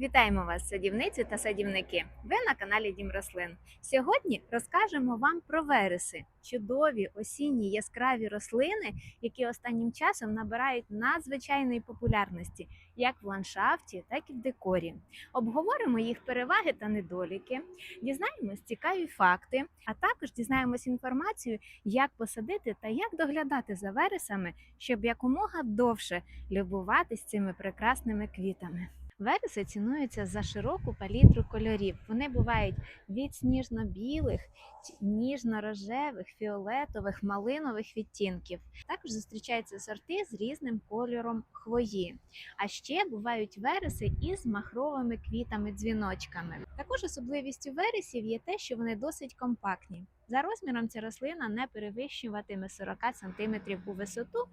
Вітаємо вас, садівниці та садівники. Ви на каналі Дім Рослин. Сьогодні розкажемо вам про вереси, чудові осінні яскраві рослини, які останнім часом набирають надзвичайної популярності як в ландшафті, так і в декорі. Обговоримо їх переваги та недоліки, дізнаємось цікаві факти, а також дізнаємось інформацію, як посадити та як доглядати за вересами, щоб якомога довше любуватись цими прекрасними квітами. Вереси цінуються за широку палітру кольорів. Вони бувають від сніжно-білих, ніжно-рожевих, фіолетових, малинових відтінків. Також зустрічаються сорти з різним кольором хвої. А ще бувають вереси із махровими квітами-дзвіночками. Також особливістю вересів є те, що вони досить компактні. За розміром ця рослина не перевищуватиме 40 см у висоту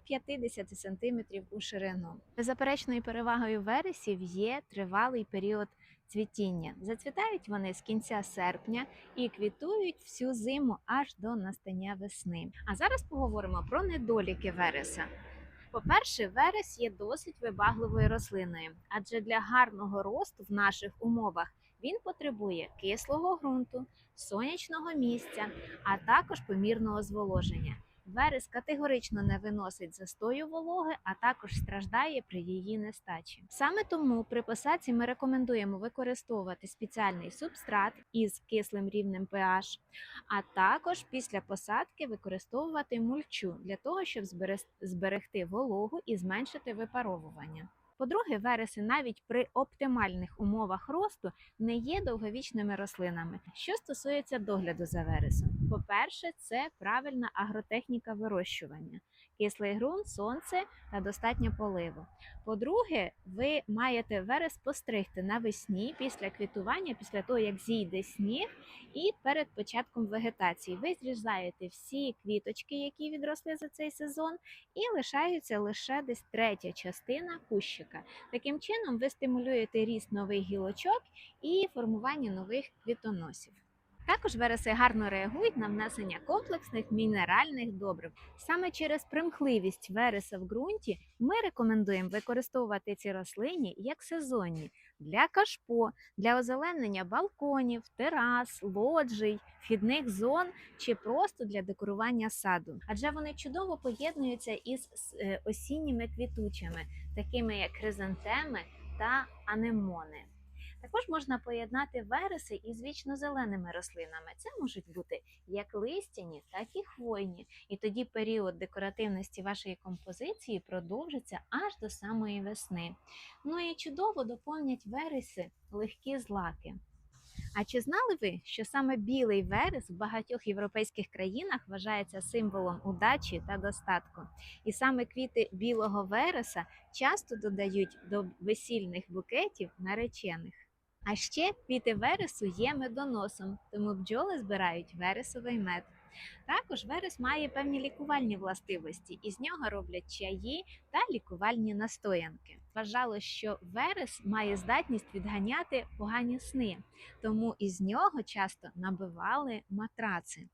і 50 см у ширину. Беззаперечною перевагою вересів є тривалий період цвітіння. Зацвітають вони з кінця серпня і квітують всю зиму аж до настання весни. А зараз поговоримо про недоліки вереса. По-перше, верес є досить вибагливою рослиною, адже для гарного росту в наших умовах він потребує кислого ґрунту, сонячного місця, а також помірного зволоження. Верес категорично не виносить застою вологи, а також страждає при її нестачі. Саме тому при посадці ми рекомендуємо використовувати спеціальний субстрат із кислим рівнем pH, а також після посадки використовувати мульчу для того, щоб зберегти вологу і зменшити випаровування. По-друге, вереси навіть при оптимальних умовах росту не є довговічними рослинами. Що стосується догляду за вересом, по-перше, це правильна агротехніка вирощування, кислий ґрунт, сонце та достатньо поливу. По-друге, ви маєте верес постригти навесні після квітування, після того як зійде сніг, і перед початком вегетації. Ви зрізаєте всі квіточки, які відросли за цей сезон, і лишається лише десь третя частина кущика. Таким чином, ви стимулюєте ріст нових гілочок і формування нових квітоносів. Також вереси гарно реагують на внесення комплексних мінеральних добрив. Саме через примхливість вереса в ґрунті ми рекомендуємо використовувати ці рослині як сезонні для кашпо, для озеленення балконів, терас, лоджій, вхідних зон чи просто для декорування саду. Адже вони чудово поєднуються із е, осінніми квітучими, такими як хризантеми та анемони. Також можна поєднати вереси із вічнозеленими рослинами. Це можуть бути як листяні, так і хвойні. І тоді період декоративності вашої композиції продовжиться аж до самої весни. Ну і чудово доповнять вереси легкі злаки. А чи знали ви, що саме білий верес в багатьох європейських країнах вважається символом удачі та достатку? І саме квіти білого вереса часто додають до весільних букетів наречених. А ще квіти вересу є медоносом, тому бджоли збирають вересовий мед. Також верес має певні лікувальні властивості, і з нього роблять чаї та лікувальні настоянки. Вважало, що верес має здатність відганяти погані сни, тому із нього часто набивали матраци.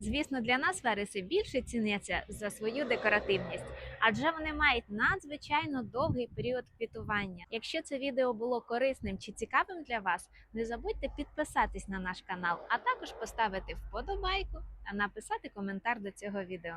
Звісно, для нас вереси більше ціняться за свою декоративність, адже вони мають надзвичайно довгий період квітування. Якщо це відео було корисним чи цікавим для вас, не забудьте підписатись на наш канал, а також поставити вподобайку та написати коментар до цього відео.